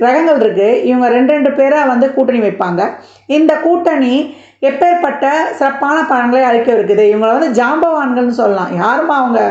கிரகங்கள் இருக்குது இவங்க ரெண்டு ரெண்டு பேராக வந்து கூட்டணி வைப்பாங்க. இந்த கூட்டணி எப்பேற்பட்ட சிறப்பான பலன்களை அளிக்க இருக்குது? இவங்களை வந்து ஜாம்பவான்கள்னு சொல்லலாம். யாருமா அவங்க?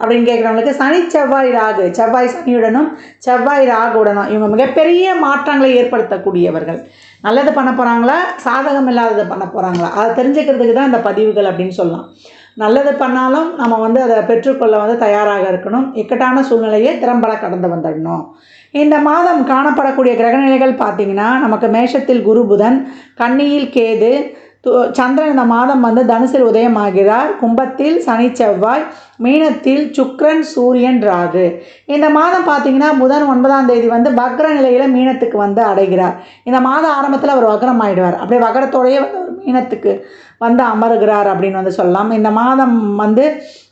அப்படின்னு கேட்குறவங்களுக்கு சனி செவ்வாய் ராகு. செவ்வாய் சனியுடனும் செவ்வாய் ராகுடனும். இவங்க மிகப்பெரிய மாற்றங்களை ஏற்படுத்தக்கூடியவர்கள். நல்லது பண்ண போகிறாங்களா சாதகம் இல்லாதது பண்ண போகிறாங்களா அதை தெரிஞ்சுக்கிறதுக்கு தான் இந்த பதிவுகள் அப்படின்னு சொல்லலாம். நல்லது பண்ணாலும் நம்ம வந்து அதை பெற்றுக்கொள்ள வந்து தயாராக இருக்கணும். இக்கட்டான சூழ்நிலையை திறம்பட கடந்து வந்துடணும். இந்த மாதம் காணப்படக்கூடிய கிரகநிலைகள் பார்த்திங்கன்னா நமக்கு மேஷத்தில் குரு புதன் கன்னியில் கேது து- சந்திரன் இந்த மாதம் வந்து தனுசில் உதயமாகிறார். கும்பத்தில் சனி செவ்வாய் மீனத்தில் சுக்ரன் சூரியன் ராகு. இந்த மாதம் பார்த்தீங்கன்னா புதன் ஒன்பதாம் தேதி வந்து வக்ர நிலையில் மீனத்துக்கு வந்து அடைகிறார். இந்த மாத ஆரம்பத்தில் அவர் வக்ரம் ஆயிடுவார். அப்படியே வக்ரத்தோடையே வந்து ஒரு மீனத்துக்கு வந்து அமருகிறார் அப்படின்னு வந்து சொல்லலாம். இந்த மாதம் வந்து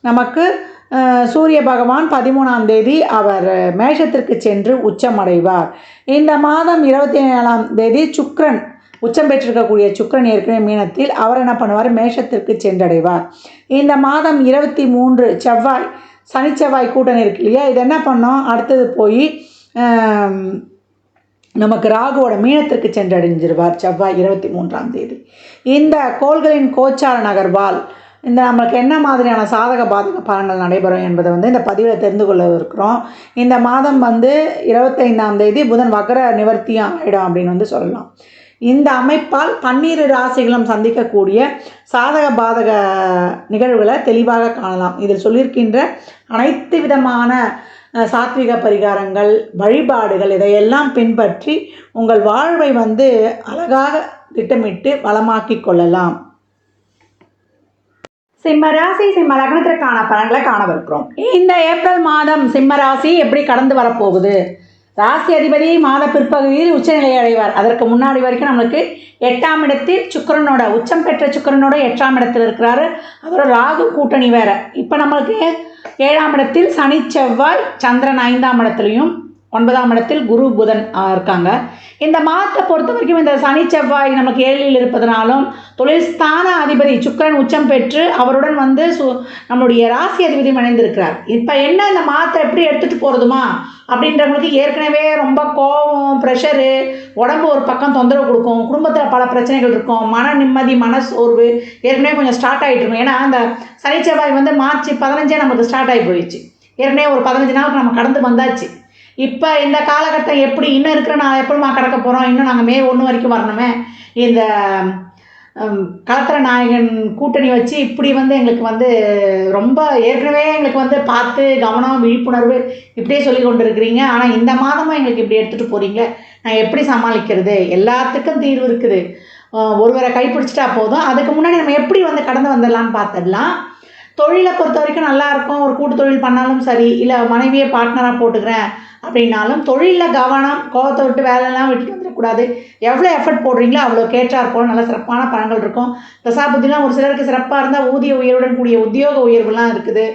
நமக்கு சூரிய பகவான் பதிமூணாம் தேதி அவர் மேஷத்திற்கு சென்று உச்சமடைவார். இந்த மாதம் இருபத்தி ஏழாம் தேதி சுக்ரன் உச்சம் பெற்றிருக்கக்கூடிய சுக்கரன் ஏற்கனவே மீனத்தில் அவர் என்ன பண்ணுவார்? மேஷத்திற்கு சென்றடைவார். இந்த மாதம் இருபத்தி மூன்று செவ்வாய் சனி செவ்வாய் கூட்டணி இருக்கு இல்லையா? இது என்ன பண்ணோம்? அடுத்தது போய் நமக்கு ராகுவோட மீனத்திற்கு சென்றடைஞ்சிருவார் செவ்வாய் இருபத்தி மூன்றாம் தேதி. இந்த கோள்களின் கோச்சார நகர்வால் இந்த நம்மளுக்கு என்ன மாதிரியான சாதக பாதக பலன்கள் நடைபெறும் என்பதை வந்து இந்த பதிவில் தெரிந்து கொள்ள இருக்கிறோம். இந்த மாதம் வந்து இருபத்தைந்தாம் தேதி புதன் வக்கர நிவர்த்தி ஆகிடும் அப்படின்னு வந்து சொல்லலாம். இந்த அமைப்பால் பன்னிரு ராசிகளும் சந்திக்கக்கூடிய சாதக பாதக நிகழ்வுகளை தெளிவாக காணலாம். இதில் சொல்லியிருக்கின்ற அனைத்து விதமான சாத்விக பரிகாரங்கள் வழிபாடுகள் இதையெல்லாம் பின்பற்றி உங்கள் வாழ்வை வந்து அழகாக திட்டமிட்டு வளமாக்கிக் கொள்ளலாம். சிம்ம ராசி சிம்ம லக்னத்திற்கான பலன்களை காணவிருக்கிறோம். இந்த ஏப்ரல் மாதம் சிம்ம ராசி எப்படி கடந்து வரப்போகுது? ராசி அதிபதி மாத பிற்பகுதியில் உச்சநிலை அடைவார். அதற்கு முன்னாடி வரைக்கும் நம்மளுக்கு எட்டாம் இடத்தில் சுக்கிரனோட உச்சம் பெற்ற சுக்கிரனோட எட்டாம் இடத்தில் இருக்கிறாரு. அதோட ராகு கூட்டணி வேற. இப்போ நம்மளுக்கு ஏழாம் இடத்தில் சனி செவ்வாய் சந்திரன் ஐந்தாம் இடத்துலையும் ஒன்பதாம் இடத்தில் குரு புதன் இருக்காங்க. இந்த மாதத்தை பொறுத்த வரைக்கும் இந்த சனி செவ்வாய் நமக்கு ஏழில் இருப்பதனாலும் தொழில் ஸ்தான அதிபதி சுக்கிரன் உச்சம் பெற்று அவருடன் வந்து சு நம்மளுடைய ராசி அதிபதி இணைந்திருக்கிறார். இப்போ என்ன இந்த மாதத்தை எப்படி எடுத்துகிட்டு போகிறதுமா அப்படின்றவங்களுக்கு ஏற்கனவே ரொம்ப கோபம் ப்ரெஷரு உடம்பு ஒரு பக்கம் தொந்தரவு கொடுக்கும். குடும்பத்தில் பல பிரச்சனைகள் இருக்கும். மன நிம்மதி மன சோர்வு ஏற்கனவே கொஞ்சம் ஸ்டார்ட் ஆகிட்டு இருக்கும். ஏன்னா அந்த சனி செவ்வாய் வந்து மார்ச் பதினஞ்சே நமக்கு ஸ்டார்ட் ஆகி போயிடுச்சு. ஏற்கனவே ஒரு பதினஞ்சு நாளுக்கு நம்ம கடந்து வந்தாச்சு. இப்போ இந்த காலகட்டம் எப்படி இன்னும் இருக்கிற நான் எப்படிமா கடக்க போகிறோம் இன்னும் நாங்கள் மே ஒன்று வரைக்கும் வரணுமே. இந்த கலத்திர நாயகன் கூட்டணி வச்சு இப்படி வந்து எங்களுக்கு வந்து ரொம்ப ஏற்கனவே எங்களுக்கு வந்து பார்த்து கவனம் விழிப்புணர்வு இப்படியே சொல்லி கொண்டு இருக்கிறீங்க ஆனால் இந்த மாதமும் எங்களுக்கு இப்படி எடுத்துகிட்டு போகிறீங்க நான் எப்படி சமாளிக்கிறது? எல்லாத்துக்கும் தீர்வு இருக்குது. ஒருவரை கைப்பிடிச்சிட்டா போதும். அதுக்கு முன்னாடி நம்ம எப்படி வந்து கடந்து வந்துடலாம்னு பார்த்துடலாம். தொழிலை பொறுத்த வரைக்கும் நல்லா இருக்கும். ஒரு கூட்டு தொழில் பண்ணாலும் சரி இல்லை மனைவியை பார்ட்னராக போட்டுக்கிறேன். அப்படின்னாலும் தொழிலில் கவனம் கோவத்தை விட்டு வேலையெல்லாம் விட்டுட்டு வந்துடக்கூடாது. எவ்வளோ எஃபர்ட் போடுறீங்களோ அவ்வளோ கேட்டார் இருக்கும் நல்ல சிறப்பான பலன்கள் இருக்கும். தசாபுத்திலாம் ஒரு சிலருக்கு சிறப்பாக இருந்தால் ஊதிய உயர்வுடன் கூடிய உத்தியோக உயர்வுலாம் இருக்குது.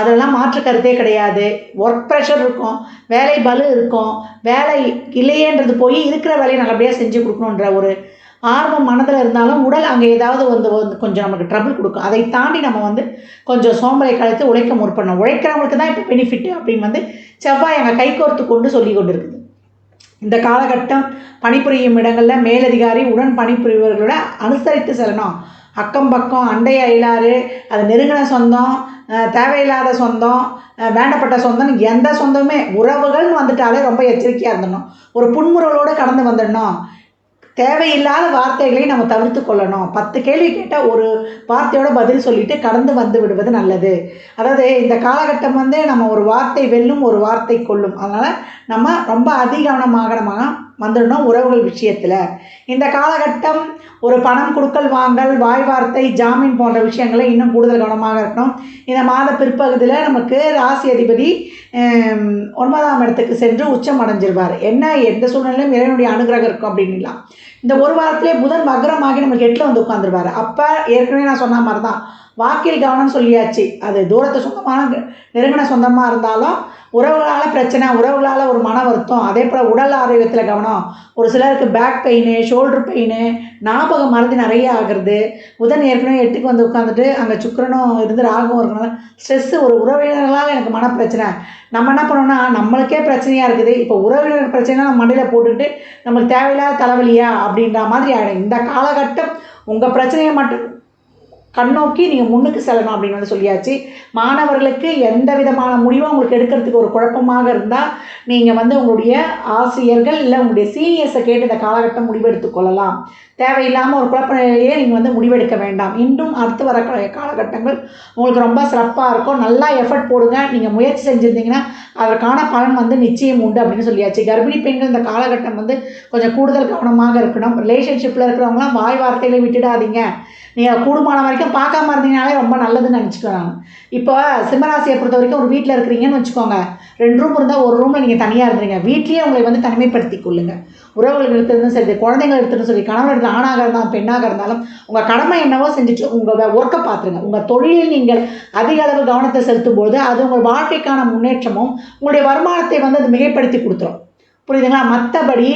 அதெல்லாம் மாற்று கருத்தே கிடையாது. ஒர்க் ப்ரெஷர் இருக்கும் வேலை பலு இருக்கும். வேலை இல்லையேன்றது போய் இருக்கிற வேலையை நல்லபடியாக செஞ்சு கொடுக்கணுன்ற ஒரு ஆர்வம் மனதில் இருந்தாலும் உடல் அங்கே ஏதாவது வந்து வந்து கொஞ்சம் நமக்கு ட்ரபிள் கொடுக்கும். அதை தாண்டி நம்ம வந்து கொஞ்சம் சோம்பலை கழித்து உழைக்க முற்படணும். உழைக்கிறவங்களுக்கு தான் இப்போ பெனிஃபிட்டு அப்படின்னு வந்து செவ்வாய் அங்கே கைகோர்த்து கொண்டு சொல்லி கொண்டு இருக்குது இந்த காலகட்டம் பணிபுரியும் இடங்களில் மேலதிகாரி உடன் பணிபுரிபவர்களோட அனுசரித்து செல்லணும். அக்கம் பக்கம் அண்டை அயலாறு அது நெருங்கின சொந்தம் தேவையில்லாத சொந்தம் வேண்டப்பட்ட சொந்தம் எந்த சொந்தமே உறவுகள்னு வந்துட்டாலே ரொம்ப எச்சரிக்கையாக இருந்துடணும். ஒரு புன்முறலோடு கடந்து வந்துடணும். தேவையில்லாத வார்த்தைகளை நம்ம தவிர்த்து கொள்ளணும். பத்து கேள்வி கேட்டால் ஒரு வார்த்தையோட பதில் சொல்லிட்டு கடந்து வந்து விடுவது நல்லது. அதாவது இந்த காலகட்டம் வந்து நம்ம ஒரு வார்த்தை வெல்லும் ஒரு வார்த்தை கொள்ளும் அதனால் நம்ம ரொம்ப அதிகவனமாக நம்ம வந்துடணும் உறவுகள் விஷயத்தில். இந்த காலகட்டம் ஒரு பணம் கொடுக்கல் வாங்கல் வாய் வார்த்தை ஜாமீன் போன்ற விஷயங்களை இன்னும் கூடுதல் கவனமாக இருக்கணும். இந்த மாத பிற்பகுதியில் நமக்கு ராசி அதிபதி ஒன்பதாம் இடத்துக்கு சென்று உச்சம் அடைஞ்சிருவார். என்ன எந்த சூழ்நிலையும் இறைவனுடைய அனுகிரகம் இருக்கும் அப்படின்லாம் இந்த ஒரு வாரத்திலே புதன் மகரமாகி நமக்கு எட்டில் வந்து உட்காந்துருவார் அப்போ ஏற்கனவே நான் சொன்ன மாதிரி தான் வாக்கில் கவனம் சொல்லியாச்சு. அது தூரத்து சொந்தமான நெருங்கின சொந்தமாக இருந்தாலும் உறவுகளால் பிரச்சனை உறவுகளால் ஒரு மன வருத்தம் அதே போல் உடல் ஆரோக்கியத்தில் கவனம். ஒரு சிலருக்கு பேக் பெயின் ஷோல்டர் பெயின் ஞாபகம் மறதி நிறைய ஆகிறது. புதன் ஏற்கனவே எட்டுக்கு வந்து உட்காந்துட்டு அங்கே சுக்கிரனும் இருந்து ராகவும் இருக்கணும் ஸ்ட்ரெஸ்ஸு ஒரு உறவினர்களால் எனக்கு மனப்பிரச்சனை. நம்ம என்ன பண்ணோம்னா நம்மளுக்கே பிரச்சனையாக இருக்குது. இப்போ உறவினர் பிரச்சனை நம்ம மண்டையில் போட்டுக்கிட்டு நம்மளுக்கு தேவையில்லாத தலைவலியா அப்படின்ற மாதிரி ஆகிடும் இந்த காலகட்டம் உங்கள் பிரச்சனையை மட்டும் கண்ணோக்கி நீங்கள் முன்னுக்கு செல்லணும் அப்படின்னு வந்து சொல்லியாச்சு. மாணவர்களுக்கு எந்த விதமான முடிவும் உங்களுக்கு எடுக்கிறதுக்கு ஒரு குழப்பமாக இருந்தால் நீங்கள் வந்து உங்களுடைய ஆசிரியர்கள் இல்லை உங்களுடைய சீனியர்ஸை கேட்டு இந்த காலகட்டம் முடிவெடுத்துக்கொள்ளலாம் தேவையில்லாமல் ஒரு குழப்ப நிலையிலேயே நீங்கள் வந்து முடிவெடுக்க வேண்டாம். இன்றும் அடுத்து வர காலகட்டங்கள் உங்களுக்கு ரொம்ப சிறப்பாக இருக்கும். நல்லா எஃபர்ட் போடுங்க. நீங்கள் முயற்சி செஞ்சுருந்தீங்கன்னா அதற்கான பலன் வந்து நிச்சயம் உண்டு அப்படின்னு சொல்லியாச்சு. கர்ப்பிணி பெண்கள் இந்த காலகட்டம் வந்து கொஞ்சம் கூடுதல் கவனமாக இருக்கணும். ரிலேஷன்ஷிப்பில் இருக்கிறவங்களாம் வாய் வார்த்தைகளை விட்டுடாதீங்க. நீங்கள் கூடுமான வரைக்கும் பார்க்காம இருந்தீங்கனாலே ரொம்ப நல்லதுன்னு நினச்சிக்குவேன் நான். இப்போ சிம்மராசியை பொறுத்த வரைக்கும் ஒரு வீட்டில் இருக்கிறீங்கன்னு வச்சுக்கோங்க. ரெண்டு ரூம் இருந்தால் ஒரு ரூமில் நீங்கள் தனியாக இருந்தீங்க வீட்லேயே உங்களை வந்து தனிமைப்படுத்தி கொள்ளுங்க. உறவுகள் எடுத்திருந்தும் சரி குழந்தைகள் எடுத்துருந்தும் சரி கணவன் எடுத்து ஆணாக இருந்தாலும் பெண்ணாக இருந்தாலும் உங்கள் கடமை என்னவோ செஞ்சுட்டு உங்கள் ஒர்க்கை பார்த்துருங்க உங்கள் தொழிலில் நீங்கள் அதிக அளவு கவனத்தை செலுத்தும் போது அது உங்கள் வாழ்க்கைக்கான முன்னேற்றமும் உங்களுடைய வருமானத்தை வந்து அது மிகைப்படுத்தி கொடுத்துரும். புரியுதுங்களா? மற்றபடி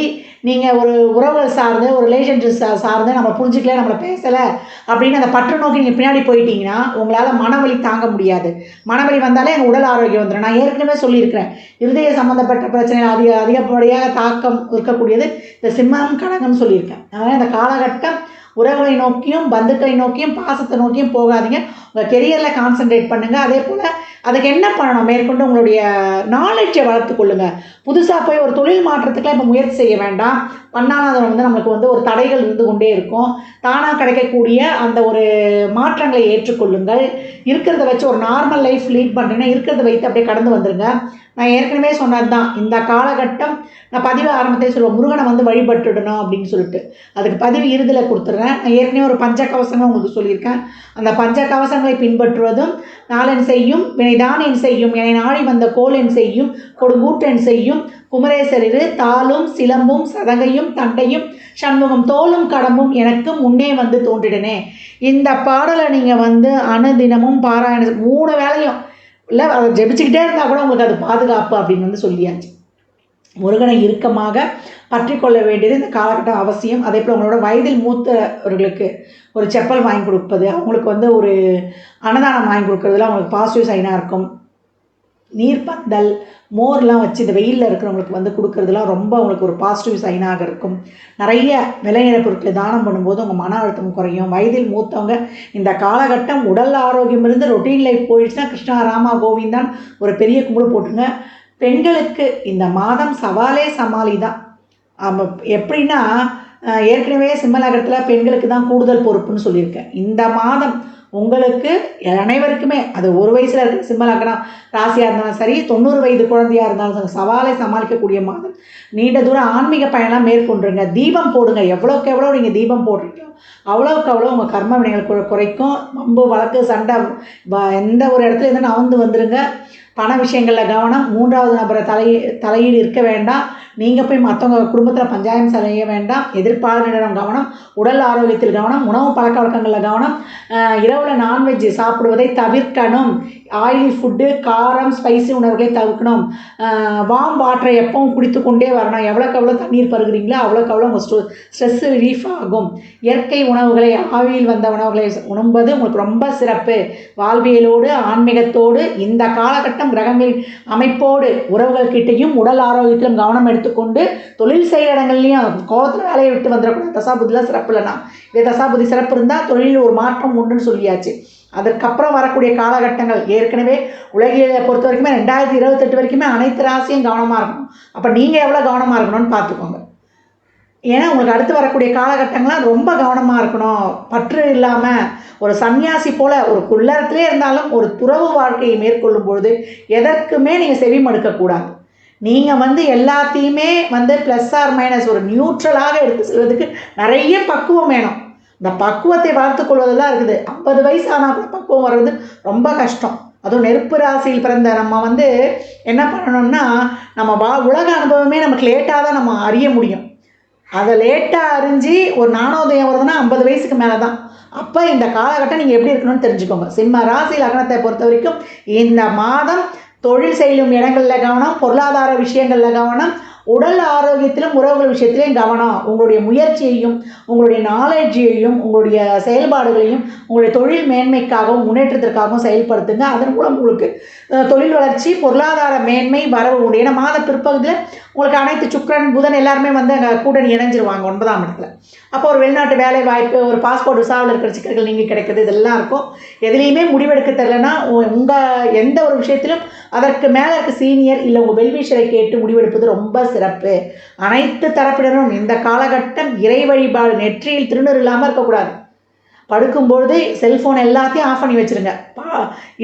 நீங்கள் ஒரு உறவுகள் சார்ந்து ஒரு ரிலேஷன்ஷிப் சா சார்ந்து நம்ம புரிஞ்சிக்கல நம்மளை பேசலை அப்படின்னு அந்த பற்று நோக்கி நீங்கள் பின்னாடி போயிட்டீங்கன்னா உங்களால் மனவலி தாங்க முடியாது. மனவலி வந்தாலே எங்கள் உடல் ஆரோக்கியம் வந்துடும் நான் ஏற்கனவே சொல்லியிருக்கிறேன். இருதய சம்மந்தப்பட்ட பிரச்சனை அதிக அதிகப்படியாக தாக்கம் இருக்கக்கூடியது இந்த சிம்மம் கடகம்னு சொல்லியிருக்கேன். அதனால் இந்த காலகட்டம் உறவுகளை நோக்கியும் பந்துக்களை நோக்கியும் பாசத்தை நோக்கியும் போகாதீங்க. உங்கள் கெரியரில் கான்சென்ட்ரேட் பண்ணுங்கள் அதே போல் அதுக்கு என்ன பண்ணணும்? மேற்கொண்டு உங்களுடைய நாலேஜை வளர்த்துக்கொள்ளுங்கள் புதுசாக போய் ஒரு தொழில் மாற்றத்துக்குலாம் இப்போ முயற்சி செய்ய வேண்டாம். பண்ணாலும் அதில் வந்து நம்மளுக்கு வந்து ஒரு தடைகள் இருந்து கொண்டே இருக்கும். தானாக கிடைக்கக்கூடிய அந்த ஒரு மாற்றங்களை ஏற்றுக்கொள்ளுங்கள். இருக்கிறத வச்சு ஒரு நார்மல் லைஃப் லீட் பண்ணுறீங்கன்னா இருக்கிறத வைத்து அப்படியே கடந்து வந்துடுங்க நான் ஏற்கனவே சொன்னது தான் இந்த காலகட்டம் நான் பதிவு ஆரம்பத்தை சொல்லுவேன். முருகனை வந்து வழிபட்டுடணும் அப்படின்னு சொல்லிட்டு. அதுக்கு பதிவு இறுதியில் கொடுத்துட்றேன் நான் ஏற்கனவே ஒரு பஞ்ச கவசங்கள் உங்களுக்கு சொல்லியிருக்கேன். அந்த பஞ்ச கவசங்களை பின்பற்றுவதும் நாளன் செய்யும் வினைதான் செய்யும் என்னை நாடி வந்த கோலன் செய்யும் கொடுங்கூட்டன் செய்யும் குமரேசரிரு தாளும் சிலம்பும் சதங்கையும் தண்டையும் சண்முகம் தோலும் கடம்பும் எனக்கு முன்னே வந்து தோன்றிடனே. இந்த பாடலை நீங்கள் வந்து அனுதினமும் பாராயணம் மூணு வேளையும் இல்லை அதை ஜெபிச்சுக்கிட்டே இருந்தால் கூட உங்களுக்கு அது பாதுகாப்பு அப்படின்னு வந்து சொல்லியாச்சு. முருகனை இறுக்கமாக பற்றி கொள்ள வேண்டியது இந்த காலகட்டம் அவசியம். அதே போல் உங்களோட வயதில் மூத்தவர்களுக்கு ஒரு செப்பல் வாங்கி கொடுப்பது அவங்களுக்கு வந்து ஒரு அன்னதானம் வாங்கி கொடுக்குறதுல அவங்களுக்கு பாசிட்டிவ் சைனாக இருக்கும். நீர்ப்பந்தல் மோர்லாம் வச்சு இந்த வெயிலில் இருக்கிறவங்களுக்கு வந்து கொடுக்கறதுலாம் ரொம்ப அவங்களுக்கு ஒரு பாசிட்டிவ் சைனாக இருக்கும். நிறைய விலையின பொருட்களை தானம் பண்ணும்போது உங்கள் மன அழுத்தம் குறையும். வயதில் மூத்தவங்க இந்த காலகட்டம் உடல் ஆரோக்கியம் இருந்து ரொட்டீன் லைஃப் போயிடுச்சுன்னா கிருஷ்ணா ராமா கோவிந்தான் ஒரு பெரிய கும்பிடு போட்டுங்க. பெண்களுக்கு இந்த மாதம் சவாலே சமாளி தான். எப்படின்னா ஏற்கனவே சிம்மநகரத்தில் பெண்களுக்கு தான் கூடுதல் பொறுப்புன்னு சொல்லியிருக்கேன். இந்த மாதம் உங்களுக்கு அனைவருக்குமே அது ஒரு வயசில் இருக்க சிம்மலக்கணம் ராசியாக இருந்தாலும் சரி தொண்ணூறு வயது குழந்தையாக இருந்தாலும் சரி சவாலை சமாளிக்கக்கூடிய மாதம். நீண்ட தூரம் ஆன்மீக பயணம்லாம் மேற்கொண்டுருங்க. தீபம் போடுங்க. எவ்வளோக்கு எவ்வளோ நீங்கள் தீபம் போடுறீங்களோ அவ்வளோக்கு அவ்வளோ உங்கள் கர்ம வினைகள் குறைக்கும். வம்பு வழக்கு சண்டை எந்த ஒரு இடத்துல இருந்து நவந்து வந்துடுங்க பண விஷயங்களில் கவனம். மூன்றாவது நபரை தலை தலையீடு இருக்க வேண்டாம். நீங்கள் போய் மற்றவங்க குடும்பத்தில் பஞ்சாயம் செய்ய வேண்டாம். எதிர்ப்பாளரிடம் கவனம். உடல் ஆரோக்கியத்தில் கவனம். உணவு பழக்க வழக்கங்களில் கவனம். இரவில் நான்வெஜ் சாப்பிடுவதை தவிர்க்கணும். ஆயிலி ஃபுட்டு காரம் ஸ்பைசி உணவுகளை தவிர்க்கணும். வாம் வாட்டரை எப்பவும் குடித்து கொண்டே வரணும். எவ்வளோக்கு எவ்வளோ தண்ணீர் பருகிறீங்களோ அவ்வளோக்கு அவ்வளோ உங்கள் ஸ்ட்ரெ ஸ்ட்ரெஸ் ரிலீஃப் ஆகும். இயற்கை உணவுகளை ஆவியில் வந்த உணவுகளை உண்பது உங்களுக்கு ரொம்ப சிறப்பு. வாழ்வியலோடு ஆன்மீகத்தோடு இந்த காலகட்டம் கிரகங்களின் அமைப்போடு உறவுகள் கிட்டேயும் உடல் ஆரோக்கியத்திலும் கவனம் எடுத்துக்கொண்டு தொழில் செய்கிற இடங்கள்லையும் கோலத்தில் வேலையை விட்டு வந்துடக்கூடாது. தசாபுதிலாம் சிறப்பு இல்லைனா இதே தசாபுதி சிறப்பு இருந்தால் தொழிலில் ஒரு மாற்றம் உண்டுன்னு சொல்லியாச்சு. அதற்கப்புறம் வரக்கூடிய காலகட்டங்கள் ஏற்கனவே உலகில பொறுத்த வரைக்குமே ரெண்டாயிரத்தி இருபத்தெட்டு வரைக்குமே அனைத்து ராசியும் கவனமாக இருக்கணும். அப்போ நீங்கள் எவ்வளோ கவனமாக இருக்கணும்னு பார்த்துக்கோங்க. ஏன்னா உங்களுக்கு அடுத்து வரக்கூடிய காலகட்டங்கள்லாம் ரொம்ப கவனமாக இருக்கணும். பற்று இல்லாமல் ஒரு சன்னியாசி போல் ஒரு குள்ளரத்திலே இருந்தாலும் ஒரு துறவு வாழ்க்கையை மேற்கொள்ளும் பொழுது எதற்குமே நீங்கள் செவி மடுக்கக்கூடாது நீங்கள் வந்து எல்லாத்தையுமே வந்து ப்ளஸ் ஆர் மைனஸ் ஒரு நியூட்ரலாக எடுத்து செல்வதற்கு நிறைய பக்குவம் வேணும். இந்த பக்குவத்தை வளர்த்துக் கொள்வதெல்லாம் இருக்குது. ஐம்பது வயசு ஆனால் கூட பக்குவம் வர்றது ரொம்ப கஷ்டம். அதுவும் நெருப்பு ராசியில் பிறந்த நம்ம வந்து என்ன பண்ணணும்னா நம்ம வா உலக அனுபவமே நமக்கு லேட்டாக தான் நம்ம அறிய முடியும். அதை லேட்டாக அறிஞ்சு ஒரு நாணோதயம் வருதுன்னா ஐம்பது வயசுக்கு மேலே தான் அப்போ இந்த காலகட்டம் நீங்கள் எப்படி இருக்கணும்னு தெரிஞ்சுக்கோங்க. சிம்ம ராசி லக்னத்தை பொறுத்த வரைக்கும் இந்த மாதம் தொழில் செய்யும் இடங்களில் கவனம் பொருளாதார விஷயங்களில் கவனம் உடல் ஆரோக்கியத்திலும் உறவுகள் விஷயத்திலையும் கவனம். உங்களுடைய முயற்சியையும் உங்களுடைய நாலேஜையும் உங்களுடைய செயல்பாடுகளையும் உங்களுடைய தொழில் மேன்மைக்காகவும் முன்னேற்றத்திற்காகவும் செயல்படுத்துங்க. அதன் மூலம் உங்களுக்கு தொழில் வளர்ச்சி பொருளாதார மேன்மை வரவு உண்டு. ஏன்னா மாத பிற்பகுதியில் உங்களுக்கு அனைத்து சுக்ரன் புதன் எல்லாருமே வந்து அங்கே கூட்டணி இணைஞ்சிருவாங்க ஒன்பதாம் இடத்துல. அப்போ ஒரு வெளிநாட்டு வேலை வாய்ப்பு ஒரு பாஸ்போர்ட் விசாவில் இருக்கிற சிக்கல்கள் நீங்கள் கிடைக்குது இதெல்லாம் இருக்கும். எதுலேயுமே முடிவெடுக்க தெரிலனா உங்கள் எந்த ஒரு விஷயத்திலும் அதற்கு மேலே இருக்க சீனியர் இல்லை உங்கள் வெல்விஷரை கேட்டு முடிவெடுப்பது ரொம்ப சிறப்பு. அனைத்து தரப்பினரும் இந்த காலகட்டம் இறை வழிபாடு நெற்றியில் திருநூறு இல்லாமல் இருக்கக்கூடாது. படுக்கும்பொழுது செல்ஃபோன் எல்லாத்தையும் ஆஃப் பண்ணி வச்சுருங்க. பா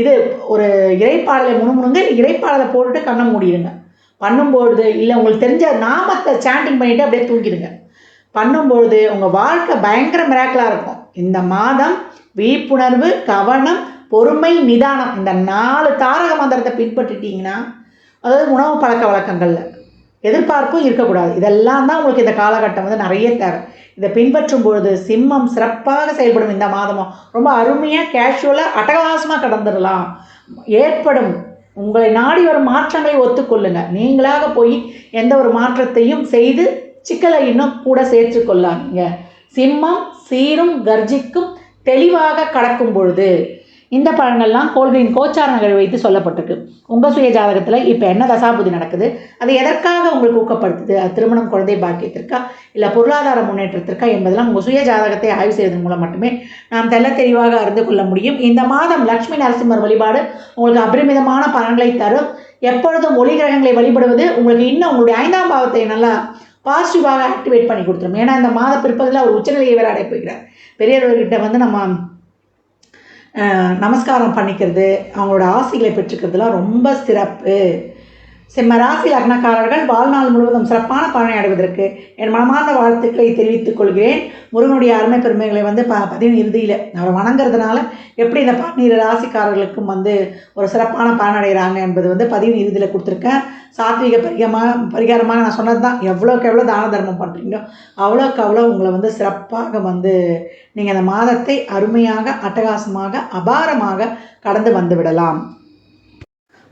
இது ஒரு இறைப்பாடலை முணுமுணுங்க இறைப்பாடலை போட்டுட்டு கண்ணை மூடிடுங்க பண்ணும்பொழுது இல்லை உங்களுக்கு தெரிஞ்ச நாமத்தை சாண்டிங் பண்ணிவிட்டு அப்படியே தூங்கிடுங்க. பண்ணும்பொழுது உங்கள் வாழ்க்கை பயங்கர மிராக்கலாக இருக்கும். இந்த மாதம் விழிப்புணர்வு கவனம் பொறுமை நிதானம் இந்த நாலு தாரக மந்திரத்தை பின்பற்றிட்டீங்கன்னா அதாவது உணவு பழக்க வழக்கங்களில் எதிர்பார்ப்பும் இருக்கக்கூடாது. இதெல்லாம் தான் உங்களுக்கு இந்த காலகட்டம் வந்து நிறைய தேவை. இதை பின்பற்றும் பொழுது சிம்மம் சிறப்பாக செயல்படும் இந்த மாதமும். ரொம்ப அருமையாக கேஷுவலாக அட்டகாசமாக கடந்துடலாம். ஏற்படும் உங்களை நாடி வரும் மாற்றங்களை ஒத்துக்கொள்ளுங்க. நீங்களாக போய் எந்த ஒரு மாற்றத்தையும் செய்து சிக்கலை இன்னும் கூட சேர்த்துக்கொள்ளாதீங்க சிம்மம் சீரும் கர்ஜிக்கும் தெளிவாக கடக்கும் பொழுது இந்த பலன்கள்லாம் கோள்களின் கோச்சார நகரை வைத்து சொல்லப்பட்டிருக்கு. உங்கள் சுய ஜாதகத்தில் இப்போ என்ன தசாபுதி நடக்குது? அது எதற்காக உங்களுக்கு ஊக்கப்படுத்துது? அது திருமணம் குழந்தை பாக்கியத்திற்கா? இல்லை பொருளாதார முன்னேற்றத்திற்கா என்பதெல்லாம் உங்கள் சுய ஜாதகத்தை ஆய்வு செய்வதன் மூலம் மட்டுமே நாம் தெல்ல தெளிவாக அறிந்து கொள்ள முடியும். இந்த மாதம் லக்ஷ்மி நரசிம்மர் வழிபாடு உங்களுக்கு அபரிமிதமான பலன்களை தரும். எப்பொழுதும் ஒளி கிரகங்களை வழிபடுவது உங்களுக்கு இன்னும் உங்களுடைய ஐந்தாம் பாவத்தை நல்லா பாசிட்டிவாக ஆக்டிவேட் பண்ணி கொடுத்துரும். ஏன்னா இந்த மாத பிற்பகுதியில் அவர் உச்சநிலையை வேறு அடைப்புகிறார் பெரியவர்கள்கிட்ட பெரியவர்கிட்ட வந்து நம்ம நமஸ்காரம் பண்ணிக்கிறது அவங்களோட ஆசைகளை பெற்றுக்கிறதுலாம் ரொம்ப சிறப்பு. சிம்ம ராசி லக்னக்காரர்கள் வாழ்நாள் முழுவதும் சிறப்பான பலனை அடைவதற்கு என் மனமார்ந்த வாழ்த்துக்களை தெரிவித்துக் கொள்கிறேன். முருகனுடைய அருமை பெருமைகளை வந்து ப பதிவு இறுதியில் அவரை வணங்குறதுனால எப்படி இந்த பன்னிரு ராசிக்காரர்களுக்கும் வந்து ஒரு சிறப்பான பலன் அடைகிறாங்க என்பது வந்து பதிவு இறுதியில் கொடுத்துருக்கேன். சாத்விக பரிகமாக பரிகாரமாக நான் சொன்னது தான் எவ்வளோக்கு எவ்வளோ தான தர்மம் பண்ணுறீங்களோ அவ்வளோக்கு அவ்வளோ உங்களை வந்து சிறப்பாக வந்து நீங்கள் அந்த மாதத்தை அருமையாக அட்டகாசமாக அபாரமாக கடந்து வந்து விடலாம்.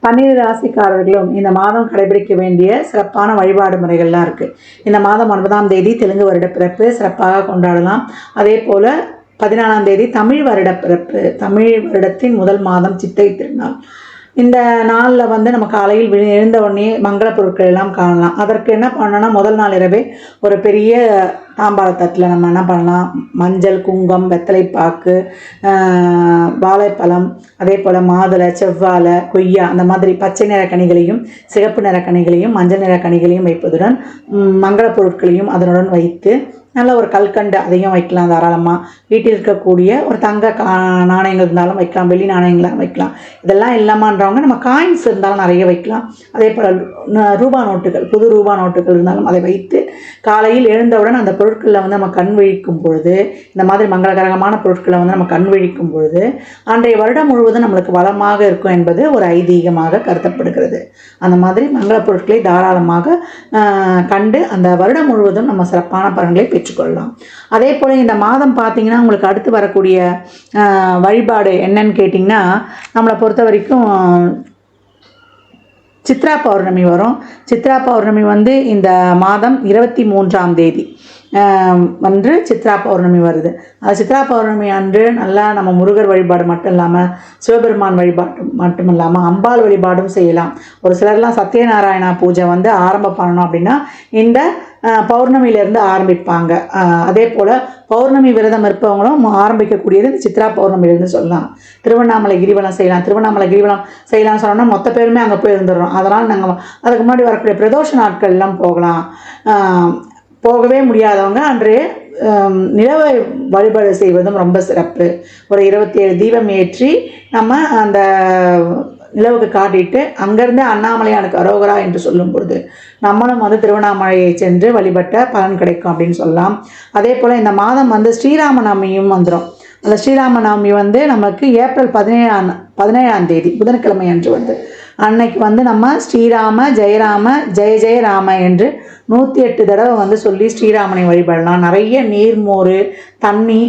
பன்னிரு ராசிக்காரர்களும் இந்த மாதம் கடைபிடிக்க வேண்டிய சிறப்பான வழிபாடு முறைகள்லாம் இருக்குது இந்த மாதம் ஒன்பதாம் தேதி தெலுங்கு வருட பிறப்பு சிறப்பாக கொண்டாடலாம். அதே போல் பதினாலாம் தேதி தமிழ் வருட பிறப்பு தமிழ் வருடத்தின் முதல் மாதம் சித்தை திருநாள். இந்த நாளில் வந்து நம்ம காலையில் விழி- எழுந்த உடனே மங்கள பொருட்கள் எல்லாம் காணலாம். அதற்கு என்ன பண்ணணும்னா முதல் நாள் இரவே ஒரு பெரிய தாம்பாள தட்டில் நம்ம என்ன பண்ணலாம்? மஞ்சள் குங்கம் வெத்தலைப்பாக்கு வாழைப்பழம் அதே போல் மாதுளை செவ்வாழை கொய்யா அந்த மாதிரி பச்சை நிற கனிகளையும் சிகப்பு நிற கனிகளையும் மஞ்சள் நிற கனிகளையும் வைப்பதுடன் மங்கள பொருட்களையும் அதனுடன் வைத்து நல்ல ஒரு கல்கண்டு அதையும் வைக்கலாம் தாராளமாக வீட்டில் இருக்கக்கூடிய ஒரு தங்க கா நாணயங்கள் இருந்தாலும் வைக்கலாம் வெள்ளி நாணயங்களாக வைக்கலாம். இதெல்லாம் இல்லாமன்றவங்க நம்ம காயின்ஸ் இருந்தாலும் நிறைய வைக்கலாம். அதே போல் ரூபா நோட்டுகள் புது ரூபா நோட்டுகள் இருந்தாலும் அதை வைத்து காலையில் எழுந்தவுடன் அந்த பொருட்களில் வந்து நம்ம கண் விழிக்கும் பொழுது இந்த மாதிரி மங்களகரமான பொருட்களை வந்து நம்ம கண் விழிக்கும் பொழுது அன்றைய வருடம் முழுவதும் நம்மளுக்கு வளமாக இருக்கும் என்பது ஒரு ஐதீகமாக கருதப்படுகிறது. அந்த மாதிரி மங்கள பொருட்களை தாராளமாக கண்டு அந்த வருடம் முழுவதும் நம்ம சிறப்பான பலன்களை பெற்றுக்கொள்ளலாம் அதே போல் இந்த மாதம் பார்த்தீங்கன்னா உங்களுக்கு அடுத்து வரக்கூடிய ஆஹ், வழிபாடு என்னன்னு கேட்டிங்கன்னா நம்மளை பொறுத்த வரைக்கும் சித்ரா பௌர்ணமி வரும். சித்ரா பௌர்ணமி வந்து இந்த மாதம் இருபத்தி மூன்றாம் தேதி. வந்து சித்ரா பௌர்ணமி வருது. அது சித்ரா பௌர்ணமி அன்று நல்லா நம்ம முருகர் வழிபாடு மட்டும் இல்லாமல் சிவபெருமான் வழிபாடு மட்டும் இல்லாமல் அம்பாள் வழிபாடும் செய்யலாம். ஒரு சிலர்லாம் சத்யநாராயணா பூஜை வந்து ஆரம்பம் பண்ணணும் அப்படின்னா இந்த பௌர்ணமியிலேருந்து ஆரம்பிப்பாங்க. அதே போல் பௌர்ணமி விரதம் இருப்பவங்களும் ஆரம்பிக்கக்கூடியது இந்த சித்ரா பௌர்ணமியிலேருந்து சொல்லலாம். திருவண்ணாமலை கிரிவலம் செய்யலாம். திருவண்ணாமலை கிரிவலம் செய்யலாம்னு சொன்னோம்னா மொத்த பேருமே அங்கே போய் இருந்துடுறோம். அதனால் நாங்கள் அதுக்கு முன்னாடி வரக்கூடிய பிரதோஷ நாட்கள்லாம் போகலாம். போகவே முடியாதவங்க அன்று நிலவை வழிபாடு செய்வதும் ரொம்ப சிறப்பு. ஒரு இருபத்தி ஏழு தீபம் ஏற்றி நம்ம அந்த நிலவுக்கு காட்டிட்டு அங்கேருந்து அண்ணாமலையானுக்கு அரோகரா என்று சொல்லும் பொழுது நம்மளும் வந்து திருவண்ணாமலையை சென்று வழிபட்ட பலன் கிடைக்கும் அப்படின்னு சொல்லலாம். அதே போல் இந்த மாதம் வந்து ஸ்ரீராம நவமியும் வந்துடும் அந்த ஸ்ரீராம நவமி வந்து நமக்கு ஏப்ரல் பதினேழாம் பதினேழாம் தேதி புதன்கிழமை அன்று வந்து. அன்னைக்கு வந்து நம்ம ஸ்ரீராம ஜெயராம ஜெய ஜெயராம என்று நூற்றி எட்டு தடவை வந்து சொல்லி ஸ்ரீராமனை வழிபடலாம். நிறைய நீர்மோர் தண்ணி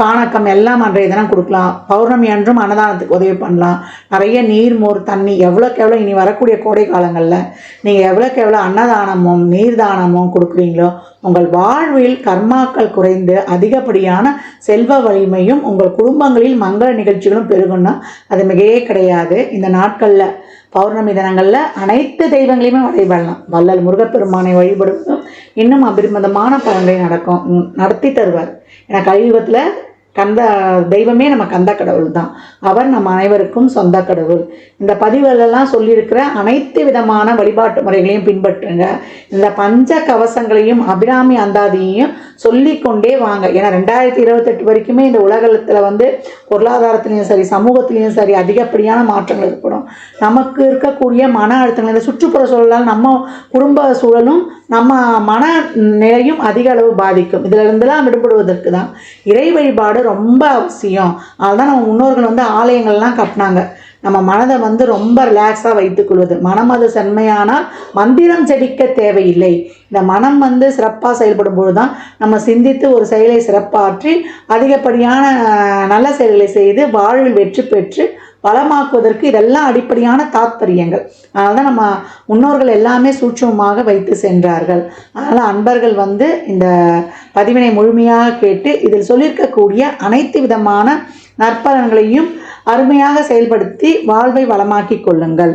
பானக்கம் எல்லாம் அன்றைய தினம் கொடுக்கலாம். பௌர்ணமி அன்றும் அன்னதானத்துக்கு உதவி பண்ணலாம். நிறைய நீர் மோர் தண்ணி எவ்வளோக்கு எவ்வளோ இனி வரக்கூடிய கோடை காலங்களில் நீங்கள் எவ்வளோக்கு எவ்வளோ அன்னதானமும் நீர்தானமும் கொடுக்குறீங்களோ உங்கள் வாழ்வில் கர்மாக்கள் குறைந்து அதிகப்படியான செல்வ வலிமையும் உங்கள் குடும்பங்களில் மங்கள நிகழ்ச்சிகளும் பெருகுன்னா அது மிகையே கிடையாது. இந்த நாட்களில் பௌர்ணமி தினங்களில் அனைத்து தெய்வங்களையுமே வழிபடலாம். வள்ளல் முருகப்பெருமானை வழிபடுவதும் இன்னும் அபரிமிதமான பலன்களை நடக்கும். நடத்தி தருவார். ஏன்னா கலியுகத்தில் கந்த தெய்வமே நம்ம கந்த கடவுள் தான். அவர் நம் அனைவருக்கும் சொந்த கடவுள். இந்த பதிவுகளெல்லாம் சொல்லியிருக்கிற அனைத்து விதமான வழிபாட்டு முறைகளையும் பின்பற்றுங்க. இந்த பஞ்ச கவசங்களையும் அபிராமி அந்தாதியையும் சொல்லிக்கொண்டே வாங்க. ஏன்னா ரெண்டாயிரத்தி இருபத்தெட்டு வரைக்குமே இந்த உலகத்தில் வந்து பொருளாதாரத்துலேயும் சரி சமூகத்துலேயும் சரி அதிகப்படியான மாற்றங்கள் ஏற்படும். நமக்கு இருக்கக்கூடிய மன அழுத்தங்கள் இந்த சுற்றுப்புற சூழலால் நம்ம குடும்ப சூழலும் நம்ம மன நிலையும் அதிக அளவு பாதிக்கும். இதுலேருந்துலாம் விடுபடுவதற்கு தான் இறை வழிபாடு ரொம்ப அவசியம். அதுதான் நம்ம முன்னோர்கள் வந்து ஆலயங்கள்லாம் கட்டினாங்க. நம்ம மனதை வந்து ரொம்ப ரிலாக்ஸாக வைத்துக்கொள்வது மனம் அது செம்மையானால் மந்திரம் செடிக்க தேவையில்லை. இந்த மனம் வந்து சிறப்பாக செயல்படும் பொழுது தான் நம்ம சிந்தித்து ஒரு செயலை சிறப்பாற்றி அதிகப்படியான நல்ல செயல்களை செய்து வாழ்வில் வெற்றி பெற்று பலமாக்குவதற்கு இதெல்லாம் அடிப்படையான தாத்பரியங்கள். அதனால் தான் நம்ம முன்னோர்கள் எல்லாமே சூட்சமமாக வைத்து சென்றார்கள். அதனால் அன்பர்கள் வந்து இந்த பதிவினை முழுமையாக கேட்டு இதில் சொல்லியிருக்கக்கூடிய அனைத்து விதமான நற்பலன்களையும் அருமையாக செயல்படுத்தி வாழ்வை வளமாக்கிக் கொள்ளுங்கள்.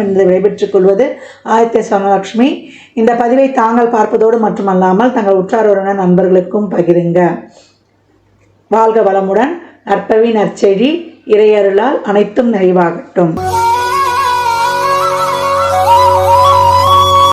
என்று விடைபெற்றுக் கொள்வது ஆதித்ய சோனலட்சுமி இந்த பதிவை தாங்கள் பார்ப்பதோடு மட்டுமல்லாமல் தங்கள் உற்றார் நண்பர்களுக்கும் பகிருங்க. வாழ்க வளமுடன் நற்பவி நற்செய்தி இறையருளால் அனைத்தும் நிறைவாகட்டும்.